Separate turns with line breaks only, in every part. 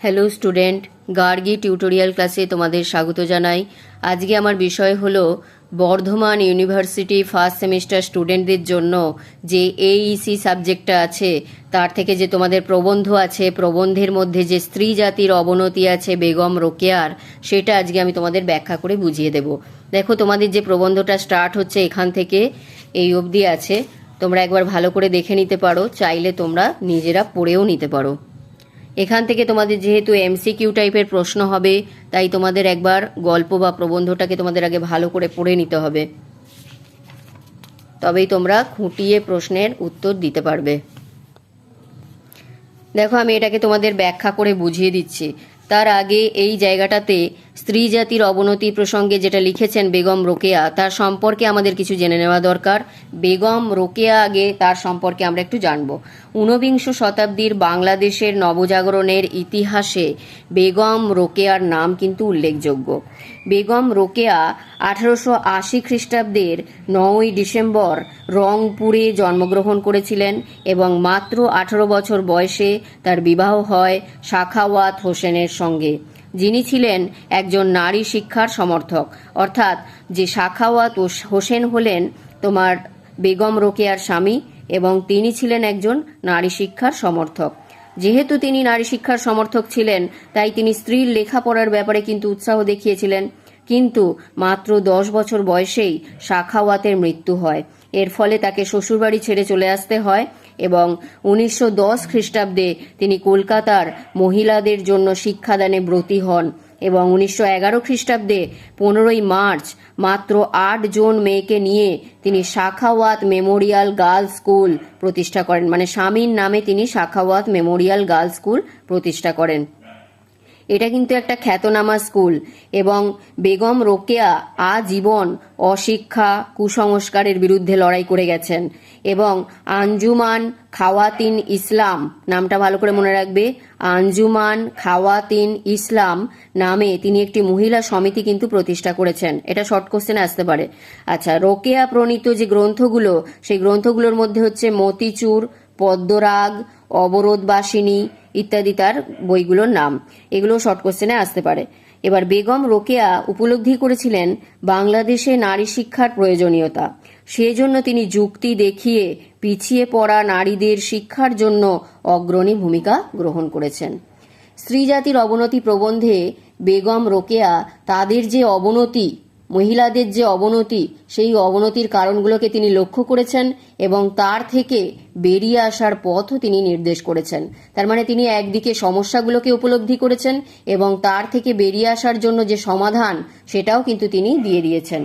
Hello student Gargi tutorial ক্লাসে তোমাদের স্বাগত জানাই। আজকে আমার বিষয় হলো বর্ধমান ইউনিভার্সিটি ফার্স্ট সেমিস্টার স্টুডেন্টদের জন্য যে এইইসি সাবজেক্টটা আছে, তার থেকে যে তোমাদের প্রবন্ধ আছে, প্রবন্ধের মধ্যে যে স্ত্রী জাতির অবনতি আছে, বেগম রোকেয়ার, সেটা আজকে আমি তোমাদের ব্যাখ্যা করে বুঝিয়ে দেব। দেখো, তোমাদের যে প্রবন্ধটা স্টার্ট হচ্ছে এখান থেকে, এই অবধি আছে। তোমরা একবার ভালো করে দেখে নিতে পারো, চাইলে তোমরা নিজেরা পড়েও নিতে পারো। এখান থেকে তোমাদের যেহেতু এমসিকিউ টাইপের প্রশ্ন হবে, তাই তোমাদের একবার গল্প বা প্রবন্ধটাকে তোমাদের আগে ভালো করে পড়ে নিতে হবে। তবেই তোমরা খুঁটিয়ে প্রশ্নের উত্তর দিতে পারবে। দেখো, আমি এটাকে তোমাদের ব্যাখ্যা করে বুঝিয়ে দিচ্ছি। তার আগে এই জায়গাটাতে স্ত্রী জাতির অবনতি প্রসঙ্গে যেটা লিখেছেন বেগম রোকেয়া, তার সম্পর্কে আমাদের কিছু জেনে নেওয়া দরকার। বেগম রোকেয়া আগে, তার সম্পর্কে আমরা একটু জানব। ঊনবিংশ শতাব্দীর বাংলাদেশের নবজাগরণের ইতিহাসে বেগম রোকেয়ার নাম কিন্তু উল্লেখযোগ্য। বেগম রোকেয়া আঠারোশো আশি খ্রিস্টাব্দের নয়ই ডিসেম্বর রংপুরে জন্মগ্রহণ করেছিলেন এবং মাত্র আঠারো বছর বয়সে তার বিবাহ হয় শাখাওয়াত হোসেনের সঙ্গে। যিনি ছিলেন একজন নারী শিক্ষার সমর্থক। অর্থাৎ যে শাখাওয়াত হোসেন হলেন তোমার বেগম রোকেয়ার স্বামী এবং তিনি ছিলেন একজন নারী শিক্ষার সমর্থক। যেহেতু তিনি নারী শিক্ষার সমর্থক ছিলেন, তাই তিনি স্ত্রীর লেখাপড়ার ব্যাপারে কিন্তু উৎসাহ দেখিয়েছিলেন। কিন্তু মাত্র দশ বছর বয়সেই শাখাওয়াতের মৃত্যু হয়। এর ফলে তাকে শ্বশুরবাড়ি ছেড়ে চলে আসতে হয় এবং উনিশশো দশ খ্রিস্টাব্দে তিনি কলকাতার মহিলাদের জন্য শিক্ষাদানে ব্রতী হন এবং উনিশশো এগারো খ্রিস্টাব্দে পনেরোই মার্চ মাত্র আট জন মেয়েকে নিয়ে তিনি শাখাওয়াত মেমোরিয়াল গার্লস স্কুল প্রতিষ্ঠা করেন। মানে স্বামীর নামে তিনি শাখাওয়াত মেমোরিয়াল গার্লস স্কুল প্রতিষ্ঠা করেন। এটা কিন্তু একটা খ্যাতনামা স্কুল। এবং বেগম রোকেয়া আজীবন অশিক্ষা, কুসংস্কারের বিরুদ্ধে লড়াই করে গেছেন। এবং আঞ্জুমান খাওয়াতিন ইসলাম নামটা ভালো করে মনে রাখবে। আঞ্জুমান খাওয়াতিন ইসলাম নামে তিনি একটি মহিলা সমিতি কিন্তু প্রতিষ্ঠা করেছেন। এটা শর্ট কোশ্চেনে আসতে পারে। আচ্ছা রোকেয়া প্রণীত যে গ্রন্থগুলো, সেই গ্রন্থগুলোর মধ্যে হচ্ছে মতিচুর, পদ্মরাগ, অবরোধবাসিনী ইত্যাদি তার বইগুলোর নাম। এগুলো শর্ট কোশ্চেনে আসতে পারে। এবার বেগম রোকেয়া উপলব্ধি করেছিলেন বাংলাদেশে নারী শিক্ষার প্রয়োজনীয়তা। সেজন্য তিনি যুক্তি দেখিয়ে পিছিয়ে পড়া নারীদের শিক্ষার জন্য অগ্রণী ভূমিকা গ্রহণ করেছেন। স্ত্রী জাতির অবনতি প্রবন্ধে বেগম রোকেয়া তাদের যে অবনতি মহিলাদের যে অবনতি, সেই অবনতির কারণগুলোকে তিনি লক্ষ্য করেছেন এবং তার থেকে বেরিয়ে আসার পথও তিনি নির্দেশ করেছেন। তার মানে তিনি একদিকে সমস্যাগুলোকে উপলব্ধি করেছেন এবং তার থেকে বেরিয়ে আসার জন্য যে সমাধান, সেটাও কিন্তু তিনি দিয়ে দিয়েছেন।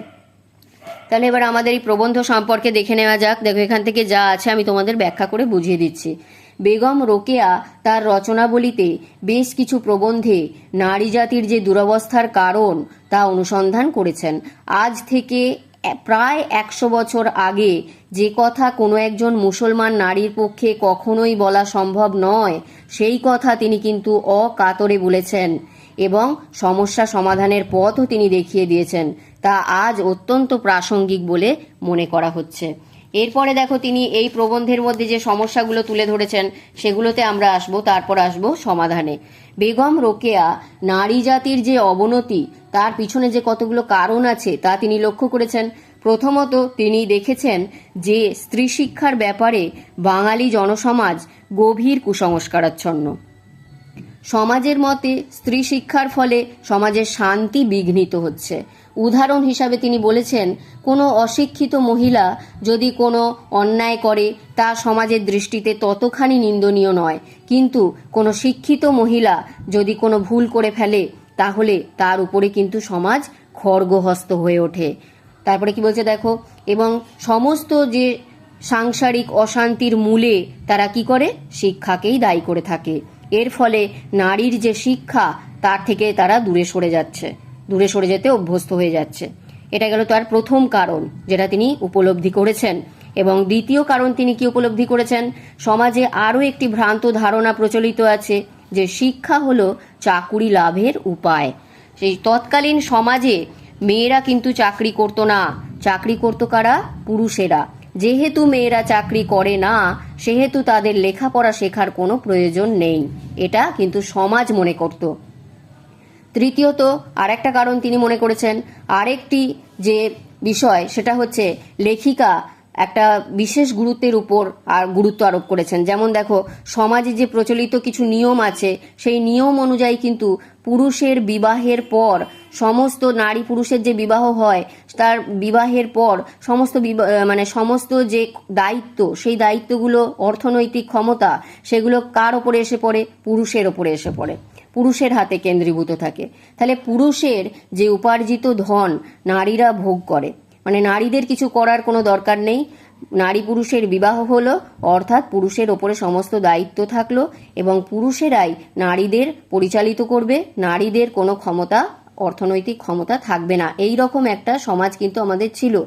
তাহলে এবার আমাদের এই প্রবন্ধ সম্পর্কে দেখে নেওয়া যাক। দেখো, এখান থেকে যা আছে আমি তোমাদের ব্যাখ্যা করে বুঝিয়ে দিচ্ছি। বেগম রোকেয়া তার রচনাবলিতে বেশ কিছু প্রবন্ধে নারী জাতির যে দুরবস্থার কারণ তা অনুসন্ধান করেছেন। আজ থেকে প্রায় একশো বছর আগে যে কথা কোনো একজন মুসলমান নারীর পক্ষে কখনোই বলা সম্ভব নয়, সেই কথা তিনি কিন্তু অকাতরে বলেছেন এবং সমস্যা সমাধানের পথও তিনি দেখিয়ে দিয়েছেন। তা আজ অত্যন্ত প্রাসঙ্গিক বলে মনে করা হচ্ছে। এরপরে দেখো তিনি এই প্রবন্ধের মধ্যে যে সমস্যাগুলো তুলে ধরেছেন, সেগুলোতে আমরা আসব, তারপর আসব সমাধানে। বেগম রোকেয়া নারী জাতির যে অবনতি, তার পিছনে যে কতগুলো কারণ আছে, তা তিনি লক্ষ্য করেছেন। প্রথমত তিনি দেখেছেন যে স্ত্রী শিক্ষার ব্যাপারে বাঙালি জনসমাজ গভীর কুসংস্কারাচ্ছন্ন। সমাজের মতে স্ত্রী শিক্ষার ফলে সমাজের শান্তি বিঘ্নিত হচ্ছে। উদাহরণ হিসাবে তিনি বলেছেন, কোনো অশিক্ষিত মহিলা যদি কোনো অন্যায় করে, তা সমাজের দৃষ্টিতে ততখানি নিন্দনীয় নয়। কিন্তু কোনো শিক্ষিত মহিলা যদি কোনো ভুল করে ফেলে, তাহলে তার উপরে কিন্তু সমাজ খড়গহস্ত হয়ে ওঠে। তারপরে কি বলছে দেখো, এবং সমস্ত যে সাংসারিক অশান্তির মূলে তারা কি করে? শিক্ষাকেই দায়ী করে থাকে। এর ফলে নারীর যে শিক্ষা, তার থেকে তারা দূরে সরে যাচ্ছে, দূরে সরে যেতে অভ্যস্ত হয়ে যাচ্ছে। এটা গেল তার প্রথম কারণ, যেটা তিনি উপলব্ধি করেছেন। এবং দ্বিতীয় কারণ তিনি কি উপলব্ধি করেছেন? সমাজে আরও একটি ভ্রান্ত ধারণা প্রচলিত আছে যে শিক্ষা হলো চাকুরি লাভের উপায়। সেই তৎকালীন সমাজে মেয়েরা কিন্তু চাকরি করতো না। চাকরি করতো কারা? পুরুষেরা। যেহেতু মেয়েরা চাকরি করে না, সেহেতু তাদের লেখাপড়া শেখার কোনো প্রয়োজন নেই। এটা কিন্তু সমাজ মনে করত। তৃতীয়ত, আরেকটা কারণ তিনি মনে করেছেন, আরেকটি যে বিষয়, সেটা হচ্ছে লেখিকা একটা বিশেষ গুরুত্বের উপর আর গুরুত্ব আরোপ করেছেন। যেমন দেখো, সমাজে যে প্রচলিত কিছু নিয়ম আছে, সেই নিয়ম অনুযায়ী কিন্তু পুরুষের বিবাহের পর সমস্ত নারী পুরুষের যে বিবাহ হয়, তার বিবাহের পর সমস্ত মানে সমস্ত যে দায়িত্ব, সেই দায়িত্বগুলো অর্থনৈতিক ক্ষমতা, সেগুলো কার ওপরে এসে পড়ে? পুরুষের ওপরে এসে পড়ে। পুরুষের হাতে কেন্দ্রীভূত থাকে। তাহলে পুরুষের যে উপার্জিত ধন, নারীরা ভোগ করে। মানে নারীদের কিছু করার কোনো দরকার নেই। নারী পুরুষের বিবাহ হলো, অর্থাৎ পুরুষের ওপরে সমস্ত দায়িত্ব থাকল এবং পুরুষেরাই নারীদের পরিচালিত করবে। নারীদের কোনো ক্ষমতা, অর্থনৈতিক ক্ষমতা থাকবে না। এই রকম একটা সমাজ কিন্তু আমাদের ছিল।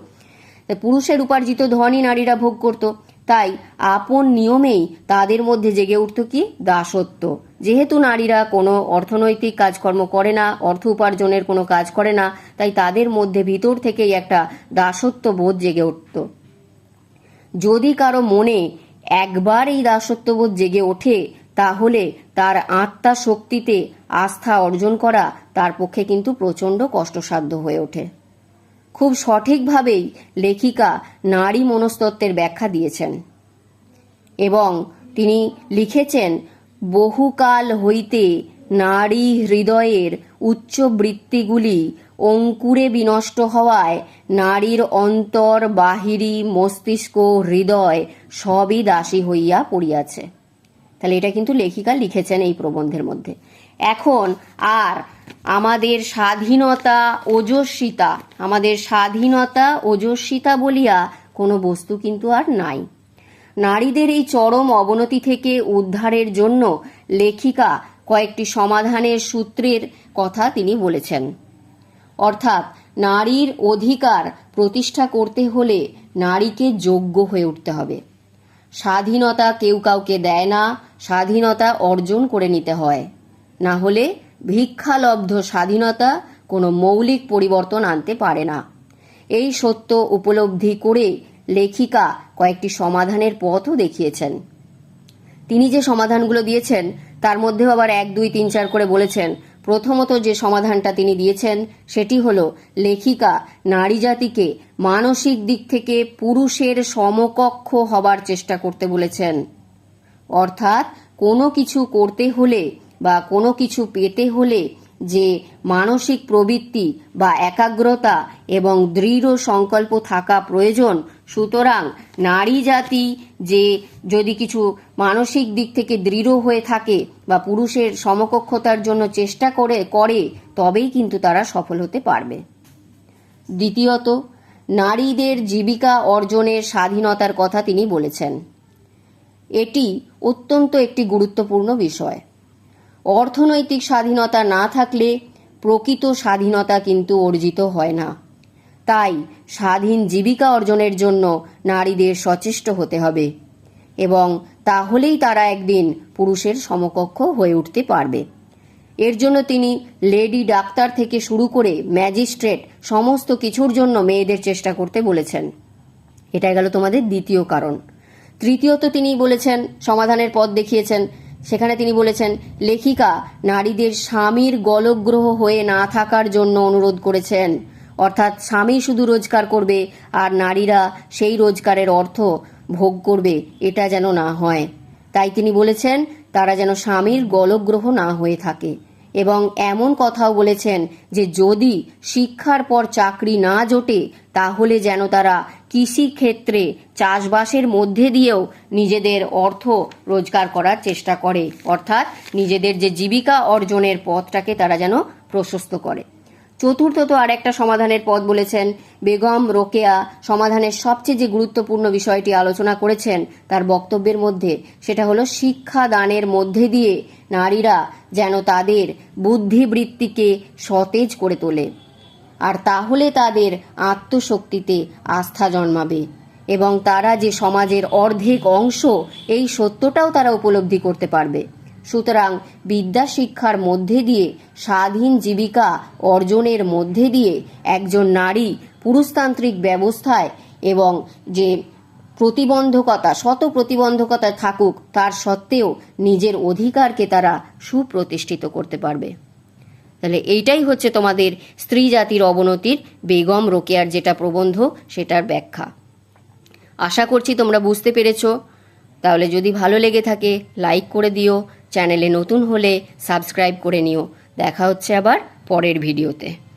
পুরুষের উপার্জিত ধনই নারীরা ভোগ করত। তাই আপন নিয়মেই তাদের মধ্যে জেগে উঠত কি দাসত্ব। যেহেতু নারীরা কোনো অর্থনৈতিক কাজকর্ম করে না, অর্থ উপার্জনের কোনো কাজ করে না, তাই তাদের মধ্যে ভিতর থেকেই একটা দাসত্ব বোধ জেগে উঠত। যদি কারও মনে একবার এই দাসত্ববোধ জেগে ওঠে, তাহলে তার আত্মা শক্তিতে আস্থা অর্জন করা তার পক্ষে কিন্তু প্রচণ্ড কষ্টসাধ্য হয়ে ওঠে। খুব সঠিকভাবেই লেখিকা নারী মনস্তত্ত্বের ব্যাখ্যা দিয়েছেন। এবং তিনি লিখেছেন, বহুকাল হইতে নারী হৃদয়ের উচ্চ বৃত্তিগুলি অঙ্কুরে বিনষ্ট হওয়ায় নারীর অন্তর বাহিরি মস্তিষ্ক হৃদয় সবই দাসী হইয়া পড়িয়াছে। তাহলে এটা কিন্তু লেখিকা লিখেছেন এই প্রবন্ধের মধ্যে। এখন আর আমাদের স্বাধীনতা ওজস্বিতা, আমাদের স্বাধীনতা ওজস্বিতা বলিয়া কোনো বস্তু কিন্তু আর নাই। নারীদের এই চরম অবনতি থেকে উদ্ধারের জন্য লেখিকা কয়েকটি সমাধানের সূত্রের কথা তিনি বলেছেন। অর্থাৎ নারীর অধিকার প্রতিষ্ঠা করতে হলে নারীকে যোগ্য হয়ে উঠতে হবে। স্বাধীনতা কেউ কাউকে দেয় না স্বাধীনতা অর্জন করে নিতে হয়। না হলে ভিক্ষালব্ধ স্বাধীনতা কোনো মৌলিক পরিবর্তন আনতে পারে না। এই সত্য উপলব্ধি করে লেখিকা কয়েকটি সমাধানের পথও দেখিয়েছেন। তিনি যে সমাধানগুলো দিয়েছেন, তার মধ্যেও আবার এক, দুই, তিন, চার করে বলেছেন। প্রথমত যে সমাধানটা তিনি দিয়েছেন, সেটি হলো লেখিকা নারী জাতিকে মানসিক দিক থেকে পুরুষের সমকক্ষ হবার চেষ্টা করতে বলেছেন। অর্থাৎ কোনো কিছু করতে হলে বা কোনো কিছু পেতে হলে যে মানসিক প্রবৃত্তি বা একাগ্রতা এবং দৃঢ় সংকল্প থাকা প্রয়োজন, সুতরাং নারী জাতি যে যদি কিছু মানসিক দিক থেকে দৃঢ় হয়ে থাকে বা পুরুষের সমকক্ষতার জন্য চেষ্টা করে করে, তবেই কিন্তু তারা সফল হতে পারবে। দ্বিতীয়ত, নারীদের জীবিকা অর্জনের স্বাধীনতার কথা তিনি বলেছেন। এটি অত্যন্ত একটি গুরুত্বপূর্ণ বিষয়। অর্থনৈতিক স্বাধীনতা না থাকলে প্রকৃত স্বাধীনতা কিন্তু অর্জিত হয় না। তাই স্বাধীন জীবিকা অর্জনের জন্য নারীদের সচেষ্ট হতে হবে এবং তাহলেই তারা একদিন পুরুষের সমকক্ষ হয়ে উঠতে পারবে। এর জন্য তিনি লেডি ডাক্তার থেকে শুরু করে ম্যাজিস্ট্রেট সমস্ত কিছুর জন্য মেয়েদের চেষ্টা করতে বলেছেন। এটা গেল তোমাদের দ্বিতীয় কারণ। তৃতীয়ত তিনি বলেছেন, সমাধানের পথ দেখিয়েছেন। সেখানে তিনি বলেছেন, লেখিকা নারীদের স্বামীর গলগ্রহ হয়ে না থাকার জন্য অনুরোধ করেছেন। অর্থাৎ স্বামী শুধু রোজগার করবে আর নারীরা সেই রোজগারের অর্থ ভোগ করবে, এটা যেন না হয়। তাই তিনি বলেছেন, তারা যেন স্বামীর গলগ্রহ না হয়ে থাকে। এবং এমন কথাও বলেছেন যে, যদি শিক্ষার পর চাকরি না জোটে, তাহলে যেন তারা কৃষি ক্ষেত্রে চাষবাসের মধ্যে দিয়েও নিজেদের অর্থ রোজগার করার চেষ্টা করে। অর্থাৎ নিজেদের যে জীবিকা অর্জনের পথটাকে তারা যেন প্রশস্ত করে। চতুর্থত আর একটা সমাধানের পথ বলেছেন। বেগম রোকেয়া সমাধানের সবচেয়ে যে গুরুত্বপূর্ণ বিষয়টি আলোচনা করেছেন তার বক্তব্যের মধ্যে, সেটা হলো শিক্ষা দানের মধ্যে দিয়ে নারীরা যেন তাদের বুদ্ধিবৃত্তিকে সতেজ করে তোলে। আর তাহলে তাদের আত্মশক্তিতে আস্থা জন্মাবে। এবং তারা যে সমাজের অর্ধেক অংশ, এই সত্যটাও তারা উপলব্ধি করতে পারবে। সুতরাং বিদ্যা শিক্ষার মধ্যে দিয়ে, স্বাধীন জীবিকা অর্জনের মধ্যে দিয়ে একজন নারী পুরুষতান্ত্রিক ব্যবস্থায় এবং যে প্রতিবন্ধকতা, শত প্রতিবন্ধকতা থাকুক, তার সত্ত্বেও নিজের অধিকারকে তারা সুপ্রতিষ্ঠিত করতে পারবে। তাহলে এইটাই হচ্ছে তোমাদের স্ত্রী জাতির অবনতির বেগম রোকেয়ার যেটা প্রবন্ধ, সেটার ব্যাখ্যা। আশা করছি তোমরা বুঝতে পেরেছ। তাহলে যদি ভালো লেগে থাকে, লাইক করে দিও, চ্যানেলে নতুন হলে সাবস্ক্রাইব করে নিও। দেখা হচ্ছে আবার পরের ভিডিওতে।